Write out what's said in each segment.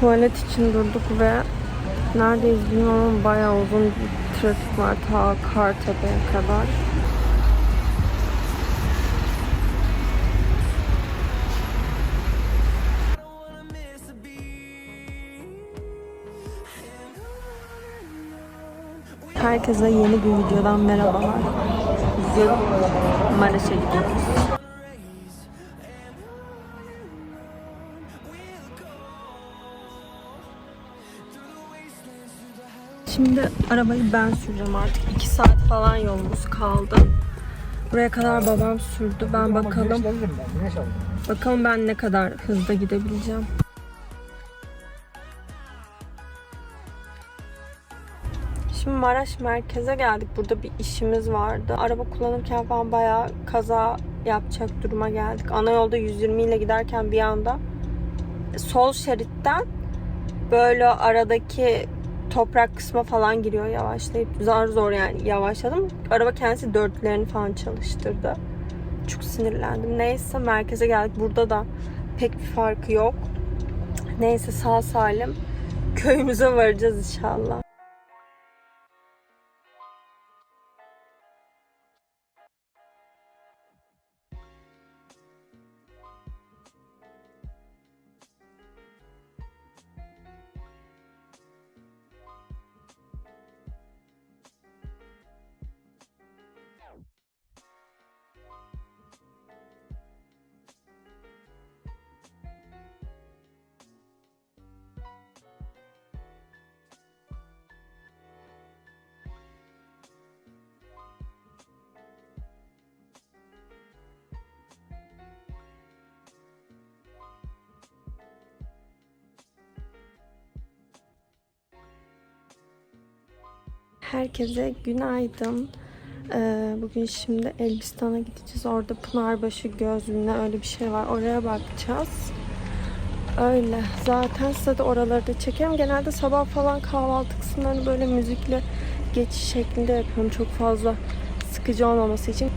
Tuvalet için durduk ve neredeyiz bilmiyorum bayağı uzun bir trafik var ta Kartepe'ye kadar. Herkese yeni bir videodan merhabalar. Bugün Maraş'a gidiyoruz. Arabayı ben süreceğim artık. 2 saat falan yolumuz kaldı. Buraya kadar babam sürdü. Ben bakalım. Bakalım ben ne kadar hızlı gidebileceğim. Şimdi Maraş merkeze geldik. Burada bir işimiz vardı. Araba kullanırken falan bayağı kaza yapacak duruma geldik. Ana yolda 120 ile giderken bir anda sol şeritten böyle aradaki toprak kısma falan giriyor yavaşlayıp zar zor yani yavaşladım. Araba kendisi dörtlerini falan çalıştırdı. Çok sinirlendim. Neyse merkeze geldik. Burada da pek bir farkı yok. Neyse sağ salim köyümüze varacağız inşallah. Herkese günaydın. Ee, bugün şimdi Elbistan'a gideceğiz. Orada Pınarbaşı Gözlüğü'ne öyle bir şey var. Oraya bakacağız. Öyle. Zaten size de oraları da çekerim. Genelde sabah falan kahvaltı kısımlarını böyle müzikle geçiş şeklinde yapıyorum. Çok fazla sıkıcı olmaması için.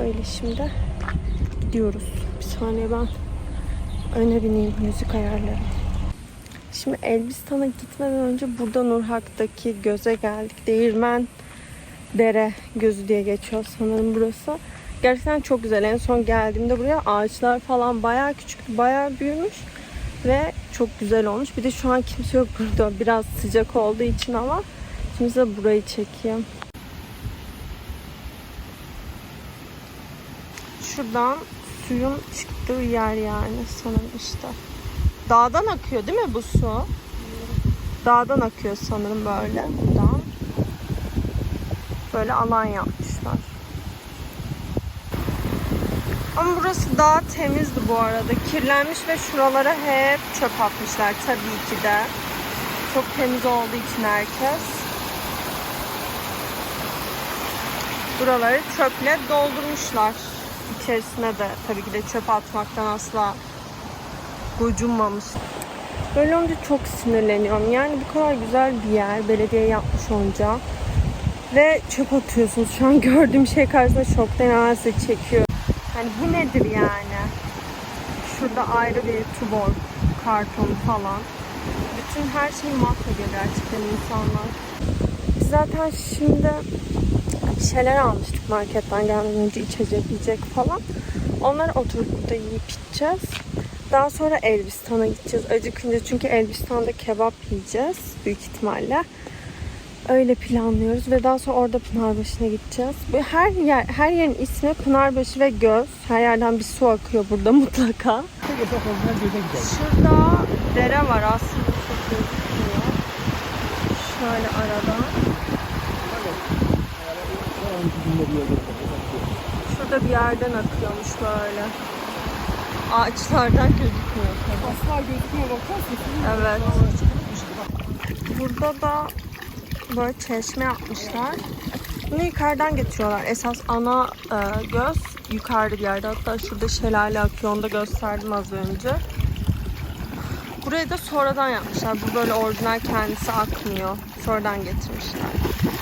Öyle şimdi gidiyoruz. Bir saniye ben öne bineyim müzik ayarlarım. Şimdi Elbistan'a gitmeden önce burada Nurhak'taki göze geldik. Değirmen Dere gözü diye geçiyor sanırım burası. Gerçekten çok güzel. En son geldiğimde buraya ağaçlar falan bayağı küçük, bayağı büyümüş ve çok güzel olmuş. Bir de şu an kimse yok burada. Biraz sıcak olduğu için ama şimdi size burayı çekeyim. Şuradan suyun çıktığı yer yani sanırım işte. Dağdan akıyor değil mi bu su? Dağdan akıyor sanırım böyle buradan. Böyle alan yapmışlar. Ama burası daha temizdi bu arada. Kirlenmiş ve şuralara hep çöp atmışlar tabii ki de. Çok temiz olduğu için herkes. Buraları çöple doldurmuşlar. İçerisine de tabii ki de çöp atmaktan asla gocunmamış. Böyle olunca çok sinirleniyorum. Yani bu kadar güzel bir yer belediye yapmış olunca ve çöp atıyorsunuz. Şu an gördüğüm şey karşısında şoktan ağzı çekiyor. Hani bu nedir yani? Şurada ayrı bir tubor karton falan. Bütün her şeyi mahvediyor gerçekten insanlar. Biz zaten şimdi bir şeyler almıştık marketten gelmeden önce içecek yiyecek falan. Onları oturup burada yiyip içeceğiz. Daha sonra Elbistan'a gideceğiz. Acıkınca çünkü Elbistan'da kebap yiyeceğiz büyük ihtimalle. Öyle planlıyoruz ve daha sonra orada Pınarbaşı'na gideceğiz. Her yer her yerin ismi Pınarbaşı ve Göz. Her yerden bir su akıyor burada mutlaka. Şurada dere var aslında çok gözükmüyor. Şöyle aradan. Şurada bir yerden akıyormuş böyle. Ağaçlardan gözükmüyor tabii. Asla gözükmüyor bakar? Evet. Burada da böyle çeşme yapmışlar. Bunu yukarıdan getiriyorlar. Esas ana e, göz yukarıda bir yerde. Hatta şurada şelale akıyor. Onu da gösterdim az önce. Burayı da sonradan yapmışlar. Bu böyle orijinal kendisi akmıyor. Sonradan getirmişler.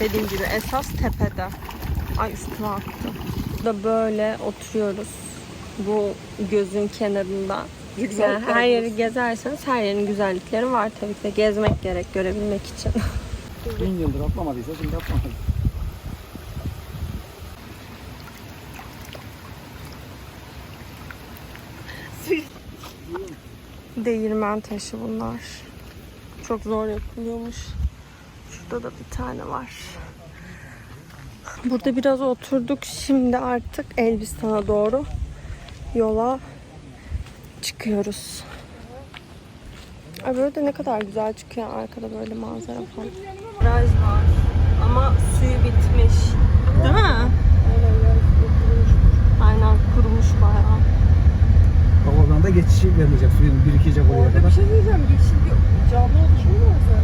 Dediğim gibi esas tepede. Ay üstüme aktı. Burada böyle oturuyoruz. Bu gözün kenarında. Yani her yeri gezerseniz her yerin güzellikleri var tabii ki de gezmek gerek görebilmek için. Bin yıldır atlamadıysa şimdi atlamadı. Değirmen taşı bunlar. Çok zor yapılıyormuş. Şurada da bir tane var. Burada biraz oturduk. Şimdi artık Elbistan'a doğru yola çıkıyoruz. Ay böyle de ne kadar güzel çıkıyor arkada böyle manzara falan. Baraj var ama suyu bitmiş. Değil mi? Aynen kurumuş bayağı. Bak oradan da geçişi vermeyecek suyun birikecek oraya Orada bir kadar. şey diyeceğim. Geçildi. Canlı oluşumu mu olsa?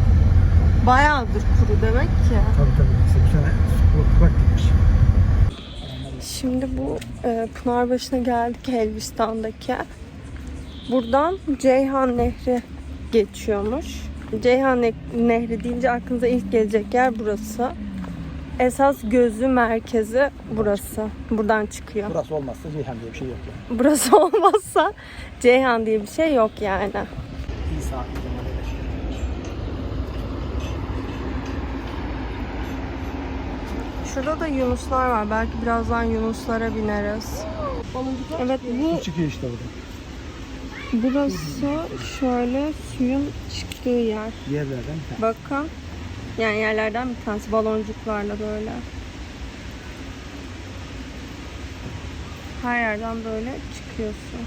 Bayağıdır kuru demek ki. Tabii tabii. İşte bir sene su kurak gitmiş. Şimdi bu e, Pınarbaşı'na geldik Elbistan'daki. Buradan Ceyhan Nehri geçiyormuş. Ceyhan Ne- Nehri deyince aklınıza ilk gelecek yer burası. Esas gözü merkezi burası. Buradan çıkıyor. Burası olmazsa Ceyhan diye bir şey yok yani. Burası olmazsa Ceyhan diye bir şey yok yani. İyi saatli zaman öyle şey. Şurada da yunuslar var. Belki birazdan yunuslara bineriz. Evet bu çıkıyor işte burada. burası şöyle suyun çıktığı yer. Yerlerden. Bakın. Yani yerlerden bir tanesi baloncuklarla böyle. Her yerden böyle çıkıyorsun.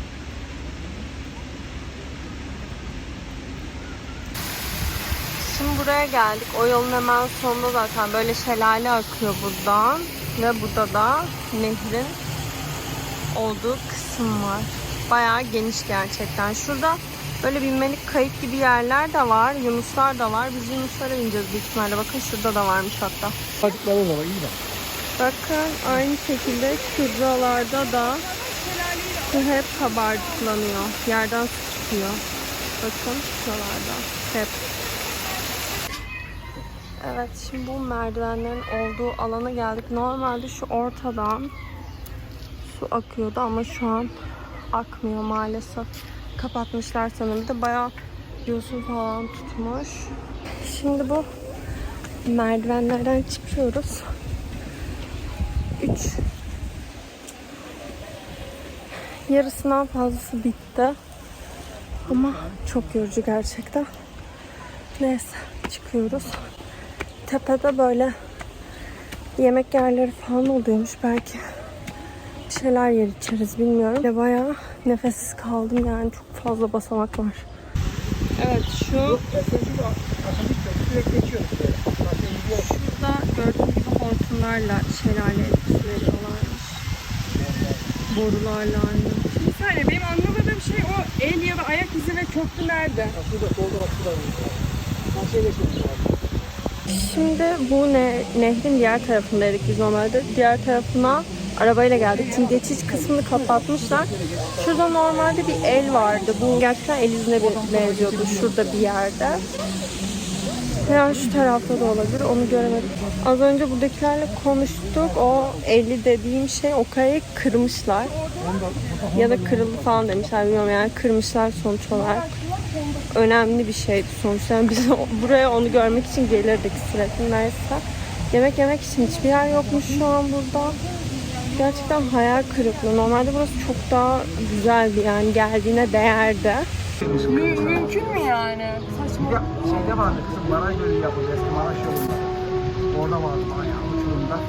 Şimdi buraya geldik. O yolun hemen sonunda zaten böyle şelale akıyor buradan. Ve burada da nehrin olduğu kısım var. Bayağı geniş gerçekten. Şurada böyle binmelik kayık gibi yerler de var. Yunuslar da var. Biz yunuslara bineceğiz büyük ihtimalle. Bakın şurada da varmış hatta. Çocuklar o zaman iyi bak. Bakın aynı şekilde şuralarda da su hep kabarcıklanıyor. Yerden su çıkıyor. Bakın şuralarda hep. Evet şimdi bu merdivenlerin olduğu alana geldik. Normalde şu ortadan su akıyordu ama şu an akmıyor maalesef. Kapatmışlar sanırım. Bir de bayağı yosun falan tutmuş. Şimdi bu merdivenlerden çıkıyoruz. 3 yarısından fazlası bitti. Ama çok yorucu gerçekten. Neyse çıkıyoruz. Tepede böyle yemek yerleri falan oluyormuş belki. Bir şeyler yer içeriz bilmiyorum. Ve bayağı nefessiz kaldım yani çok fazla basamak var. Evet şu. Burada gördüğünüz gibi hortumlarla şelale etkisi veriyorlarmış. Borularla aynı. Bir saniye benim anlamadığım şey o el ya da ayak izi ve köprü nerede? Şurada solda bak şurada. Karşıya geçiyoruz. abi. Şimdi bu ne, nehrin diğer tarafındaydık biz normalde. Diğer tarafına arabayla geldik. Çünkü geçiş kısmını kapatmışlar. Şurada normalde bir el vardı. Bu gerçekten el izine benziyordu. Şurada bir yerde. Veya şu tarafta da olabilir. Onu göremedim. Az önce buradakilerle konuştuk. O 50 dediğim şey o kayayı kırmışlar. Ya da kırıldı falan demişler bilmiyorum yani kırmışlar sonuç olarak. Önemli bir şeydi sonuçta. Yani biz buraya onu görmek için gelirdik sürekli neyse. Yemek yemek için hiçbir yer yokmuş şu an burada. Gerçekten hayal kırıklığı. Normalde burası çok daha güzeldi yani geldiğine değerdi. Mü- mümkün mü yani? Saçma. Ya şeyde vardı kızım Maraş Gölü eski Maraş yolunda. Orada vardı bayağı uçurumda.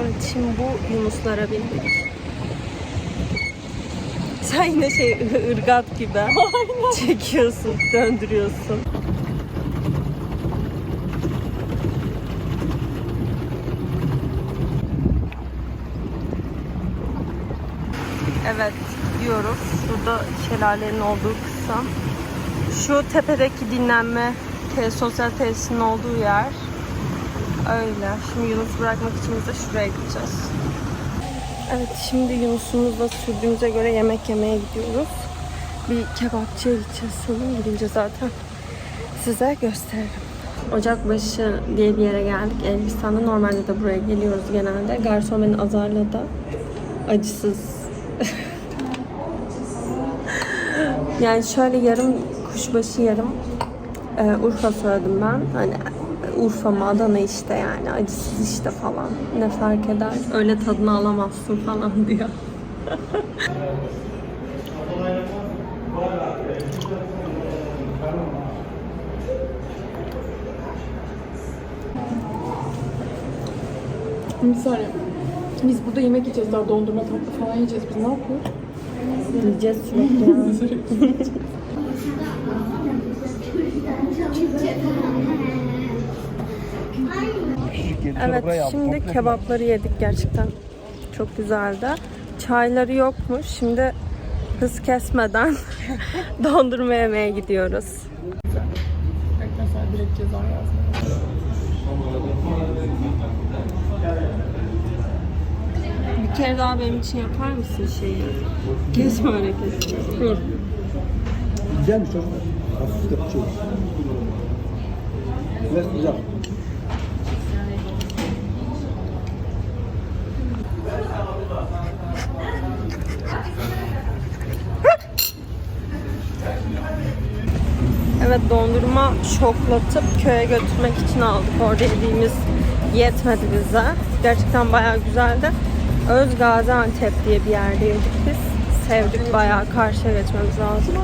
Evet şimdi bu yunuslara bindik. Sen yine şey ırgat gibi çekiyorsun, döndürüyorsun. Evet diyoruz. Şurada şelalenin olduğu kısım. Şu tepedeki dinlenme te- sosyal tesisinin olduğu yer. Öyle. Şimdi Yunus bırakmak için biz de şuraya gideceğiz. Evet şimdi Yunus'umuzla sürdüğümüze göre yemek yemeye gidiyoruz. Bir kebapçıya gideceğiz sanırım. Gidince zaten size gösteririm. Ocakbaşı diye bir yere geldik. Elbistan'da normalde de buraya geliyoruz genelde. Garson beni azarladı. Acısız Yani şöyle yarım kuşbaşı yarım e, Urfa söyledim ben. Hani Urfa mı Adana işte yani acısız işte falan. Ne fark eder? Öyle tadını alamazsın falan diyor. Bir saniye. Biz burada yemek yiyeceğiz daha dondurma tatlı falan yiyeceğiz. Biz ne yapıyoruz? Diyeceğiz sürekli Evet şimdi kebapları yedik gerçekten. Çok güzeldi. Çayları yokmuş. Şimdi hız kesmeden dondurma yemeye gidiyoruz. Bir kere daha benim için yapar mısın şeyi? Kesme hareketi. Dur. Güzelmiş çocuklar. Hafif de bir şey. Biraz sıcak. Evet dondurma şoklatıp köye götürmek için aldık. Orada yediğimiz yetmedi bize. Gerçekten bayağı güzeldi. Öz Gaziantep diye bir yerde yedik biz. Sevdik bayağı karşıya geçmemiz lazım.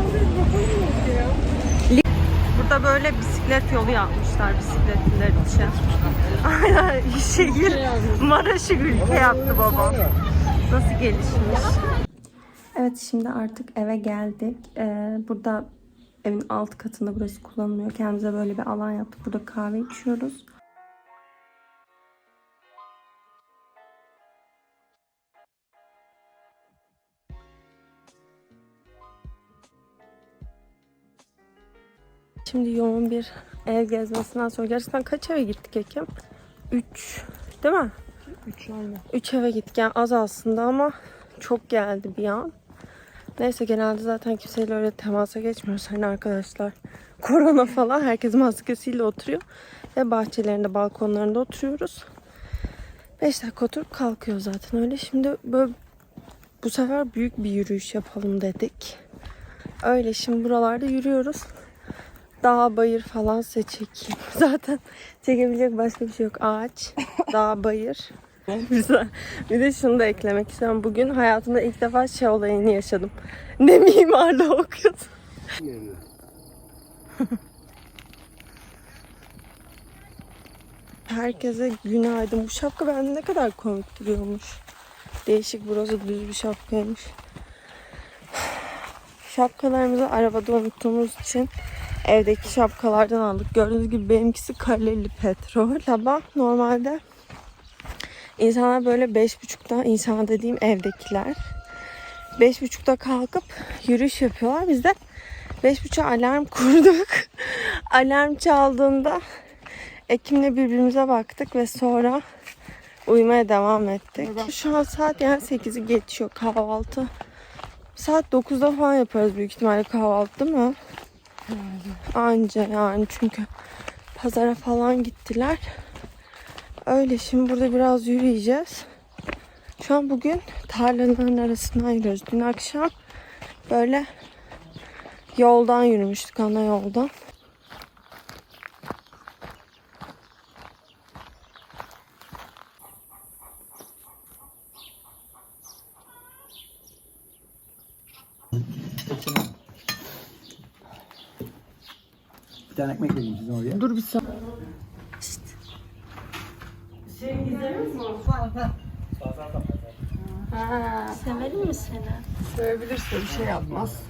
Burada böyle bisiklet yolu yapmışlar bisikletliler için. Aynen şehir Maraş'ı ülke yaptı baba. Nasıl gelişmiş? Evet şimdi artık eve geldik. Ee, burada evin alt katında burası kullanılmıyor. Kendimize böyle bir alan yaptık. Burada kahve içiyoruz. Şimdi yoğun bir ev gezmesinden sonra gerçekten kaç eve gittik Ekim? 3 değil mi? 3 aynen. 3 eve gittik yani az aslında ama çok geldi bir an. Neyse genelde zaten kimseyle öyle temasa geçmiyoruz hani arkadaşlar. Korona falan herkes maskesiyle oturuyor. Ve bahçelerinde balkonlarında oturuyoruz. 5 dakika oturup kalkıyor zaten öyle. Şimdi böyle bu sefer büyük bir yürüyüş yapalım dedik. Öyle şimdi buralarda yürüyoruz. Dağ, bayır falan size çekeyim. Zaten çekebilecek başka bir şey yok. Ağaç, dağ, bayır. Güzel. Bir de şunu da eklemek istiyorum. Bugün hayatımda ilk defa şey olayını yaşadım. Ne mimarlığı okudum. Herkese günaydın. Bu şapka bende ne kadar komik duruyormuş. Değişik burası düz bir şapkaymış. Şapkalarımızı arabada unuttuğumuz için evdeki şapkalardan aldık. Gördüğünüz gibi benimkisi kaleli petrol. Sabah normalde insanlar böyle beş buçukta, insan dediğim evdekiler. Beş buçukta kalkıp yürüyüş yapıyorlar. Biz de beş buçuğa alarm kurduk. alarm çaldığında Ekim'le birbirimize baktık ve sonra uyumaya devam ettik. Şu an saat yani 8'i geçiyor kahvaltı. Saat 9'da falan yaparız büyük ihtimalle kahvaltı değil mi? Anca yani çünkü pazara falan gittiler. Öyle şimdi burada biraz yürüyeceğiz. Şu an bugün tarlaların arasından yürüyoruz. Dün akşam böyle yoldan yürümüştük ana yoldan. Bir tane ekmek vereyim size oraya. Dur bir saniye. Severim mi seni? Sevebilirse bir şey yapmaz.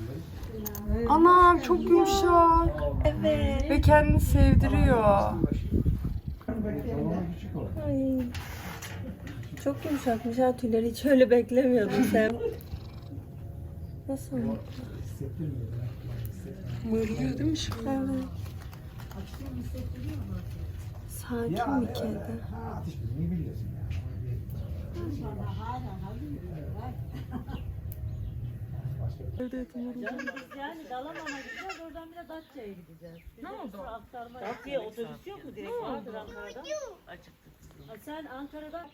Anam çok yumuşak. Evet. Ve kendini sevdiriyor. Ay. Çok yumuşakmış ha tüyleri hiç öyle beklemiyordum sen. Nasıl? Mırlıyor değil mi şu? Evet. Sakin bir kedi. Yani Dalaman'a gideceğiz, oradan bir de Datça'ya gideceğiz. ne oldu? Aktarma Datça'ya otobüs yok mu direkt? Vardır Ankara'da. Açıktı. Ha, sen Ankara'da...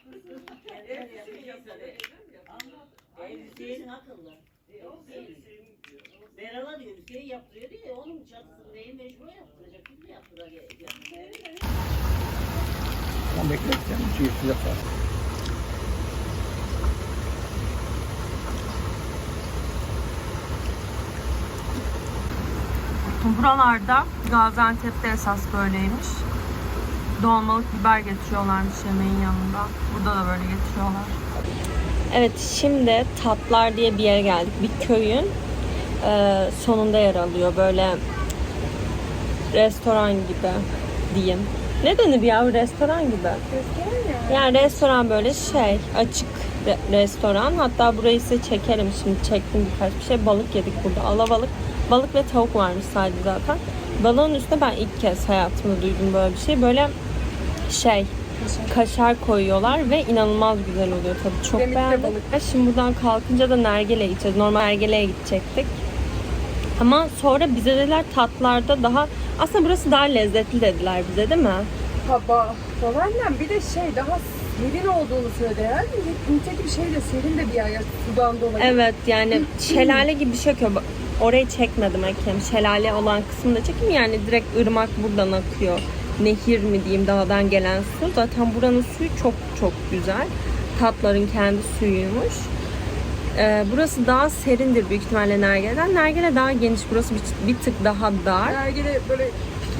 Evlisin akıllı. Meral'a diyor bir şey yaptırıyor diye onun çatısını neyi mecbur yaptıracak. Kim de yaptıracak? Ama bekleteceğim. Çünkü sıcak var. Buralarda Gaziantep'te esas böyleymiş. Dolmalık biber getiriyorlarmış yemeğin yanında. Burada da böyle getiriyorlar. Evet şimdi Tatlar diye bir yere geldik. Bir köyün e, sonunda yer alıyor. Böyle restoran gibi diyeyim. Ne denir ya restoran gibi? Yani restoran böyle şey açık re- restoran. Hatta burayı size çekerim şimdi çektim birkaç bir şey. Balık yedik burada. Alabalık. Balık ve tavuk varmış sadece zaten. Balığın üstüne ben ilk kez hayatımda duydum böyle bir şey. Böyle şey kaşar koyuyorlar ve inanılmaz güzel oluyor tabii. Çok Kemikli beğendim. balık. Şimdi buradan kalkınca da Nergele'ye gideceğiz. Normal Nergele'ye gidecektik. Ama sonra bize dediler tatlarda daha aslında burası daha lezzetli dediler bize değil mi? Hava falan bir de şey daha serin olduğunu söylediler. Nitekim şey de serin de bir yer ya, sudan dolayı. Evet yani şelale gibi bir şey akıyor. Bak, Orayı çekmedim Ekrem. Şelale olan kısmını da çekeyim yani direkt ırmak buradan akıyor. Nehir mi diyeyim dağdan gelen su. Zaten buranın suyu çok çok güzel. Tatların kendi suyuymuş. Ee, burası daha serindir büyük ihtimalle Nergele'den. Nergele daha geniş. Burası bir, bir tık daha dar. Nergile böyle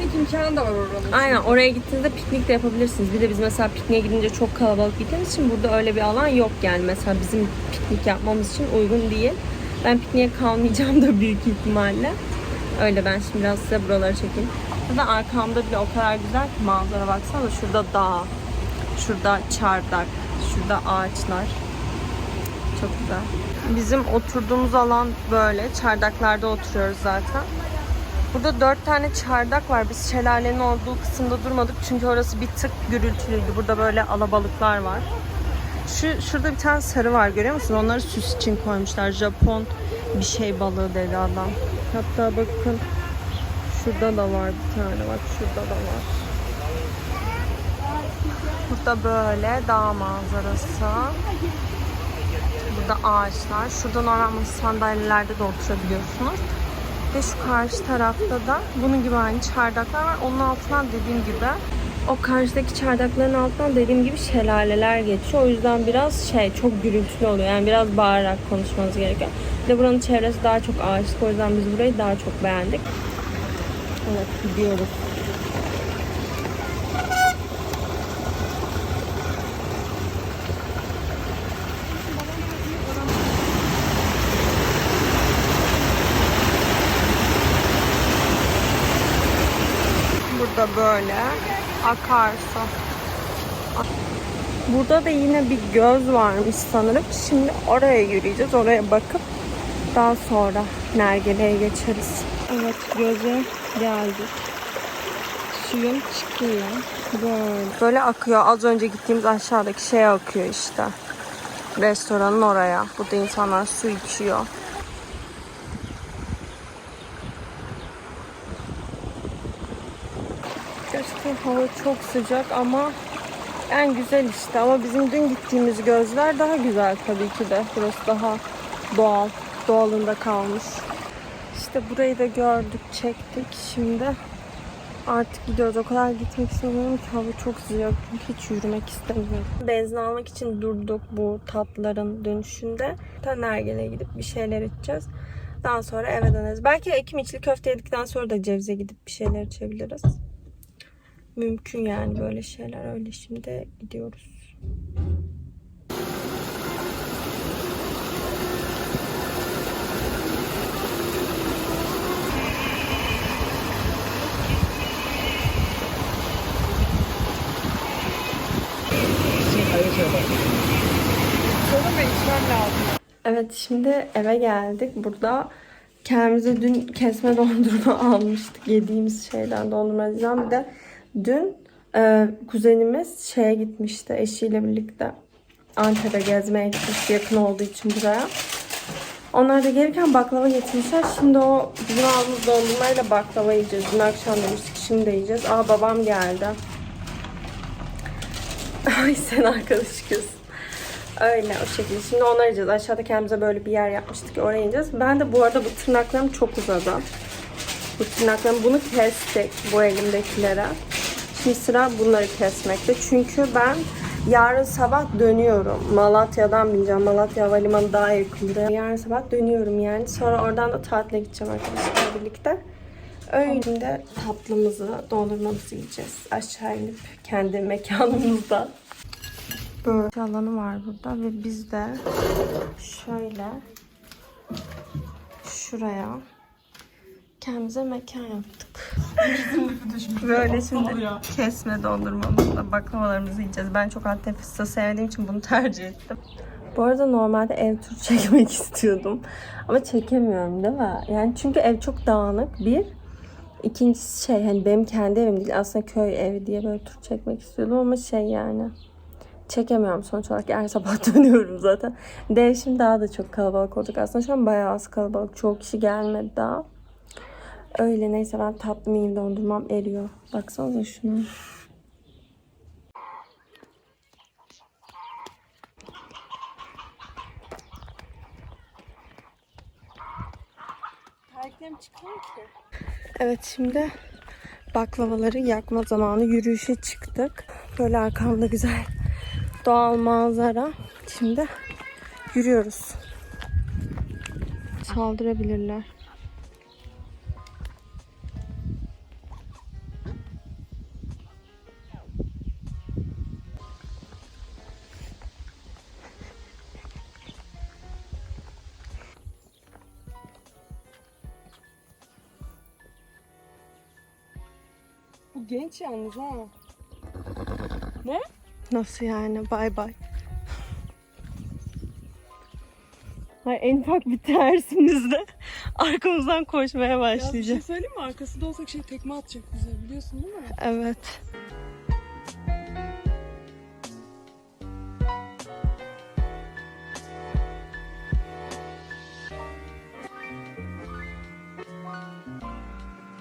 piknik imkanı da var oranın. Aynen oraya gittiğinizde piknik de yapabilirsiniz. Bir de biz mesela pikniğe gidince çok kalabalık gittiğimiz için burada öyle bir alan yok yani. Mesela bizim piknik yapmamız için uygun değil. Ben pikniğe kalmayacağım da büyük ihtimalle. Öyle ben şimdi biraz size buraları çekeyim. Zaten arkamda bile o kadar güzel ki manzara baksana. Şurada dağ, şurada çardak, şurada ağaçlar. Çok güzel. Bizim oturduğumuz alan böyle. Çardaklarda oturuyoruz zaten. Burada dört tane çardak var. Biz şelalenin olduğu kısımda durmadık çünkü orası bir tık gürültülüydü. Burada böyle alabalıklar var. Şu şurada bir tane sarı var görüyor musun? Onları süs için koymuşlar. Japon bir şey balığı dedi adam. Hatta bakın şurada da var bir tane. Bak şurada da var. Burada böyle dağ manzarası. Burada ağaçlar. Şurada normal sandalyelerde de oturabiliyorsunuz. Ve şu karşı tarafta da bunun gibi aynı çardaklar var. Onun altından dediğim gibi o karşıdaki çardakların altından dediğim gibi şelaleler geçiyor. O yüzden biraz şey çok gürültülü oluyor. Yani biraz bağırarak konuşmanız gerekiyor. Bir de buranın çevresi daha çok ağaçlık. O yüzden biz burayı daha çok beğendik. Evet gidiyoruz. Burada böyle akarsu. Burada da yine bir göz varmış sanırım. Şimdi oraya yürüyeceğiz. Oraya bakıp daha sonra Nergele'ye geçeriz. Evet göze geldik. Suyun çıkıyor. Böyle. Böyle akıyor. Az önce gittiğimiz aşağıdaki şeye akıyor işte. Restoranın oraya. Burada insanlar su içiyor. Hava çok sıcak ama en güzel işte. Ama bizim dün gittiğimiz gözler daha güzel tabii ki de. Burası daha doğal. Doğalında kalmış. İşte burayı da gördük, çektik. Şimdi artık gidiyoruz. O kadar gitmek istemiyorum ki hava çok sıcak. Çünkü hiç yürümek istemiyorum. Benzin almak için durduk bu tatlıların dönüşünde. Tanergele'ye gidip bir şeyler içeceğiz. Daha sonra eve döneriz. Belki ekim içli köfte yedikten sonra da cevize gidip bir şeyler içebiliriz. Mümkün yani böyle şeyler. Öyle şimdi gidiyoruz. Evet şimdi eve geldik. Burada kendimize dün kesme dondurma almıştık. Yediğimiz şeyden dondurmacıdan. Bir de dün e, kuzenimiz şeye gitmişti eşiyle birlikte. Antep'e gezmeye gitmişti yakın olduğu için buraya. Onlar da gelirken baklava getirmişler. Şimdi o bizim aldığımız dondurmayla baklava yiyeceğiz. Dün akşam demiştik şimdi de yiyeceğiz. Aa babam geldi. Ay sen arkadaş kız. Öyle o şekilde. Şimdi onu arayacağız. Aşağıda kendimize böyle bir yer yapmıştık. Oraya ineceğiz. Ben de bu arada bu tırnaklarım çok uzadı. Bu tırnaklarım bunu kestik bu elimdekilere. Şimdi sıra bunları kesmekte. Çünkü ben yarın sabah dönüyorum. Malatya'dan bineceğim. Malatya Havalimanı daha yakında. Yarın sabah dönüyorum yani. Sonra oradan da tatile gideceğim arkadaşlarla birlikte. Öyle de tatlımızı, dondurmamızı yiyeceğiz. Aşağı inip kendi mekanımızda. Böyle alanı var burada ve biz de şöyle şuraya kendimize mekan yaptık. Böyle şimdi kesme dondurmamızla baklavalarımızı yiyeceğiz. Ben çok Antep fıstığı sevdiğim için bunu tercih ettim. Bu arada normalde ev turu çekmek istiyordum. Ama çekemiyorum değil mi? Yani çünkü ev çok dağınık bir. İkincisi şey hani benim kendi evim değil aslında köy evi diye böyle tur çekmek istiyordum ama şey yani çekemiyorum sonuç olarak her sabah dönüyorum zaten. Değişim daha da çok kalabalık olacak. Aslında şu an bayağı az kalabalık. Çoğu kişi gelmedi daha. Öyle neyse ben tatlı miyim dondurmam eriyor. Baksanıza şuna. Evet şimdi baklavaları yakma zamanı yürüyüşe çıktık. Böyle arkamda güzel doğal manzara. Şimdi yürüyoruz. Saldırabilirler. Bu genç yalnız ha. Nasıl yani? Bay bay. Ay, en ufak bir tersimizde arkamızdan koşmaya Ya bir şey başlayacak. söyleyeyim mi? Arkasında olsak şey tekme atacak bize biliyorsun değil mi? Evet.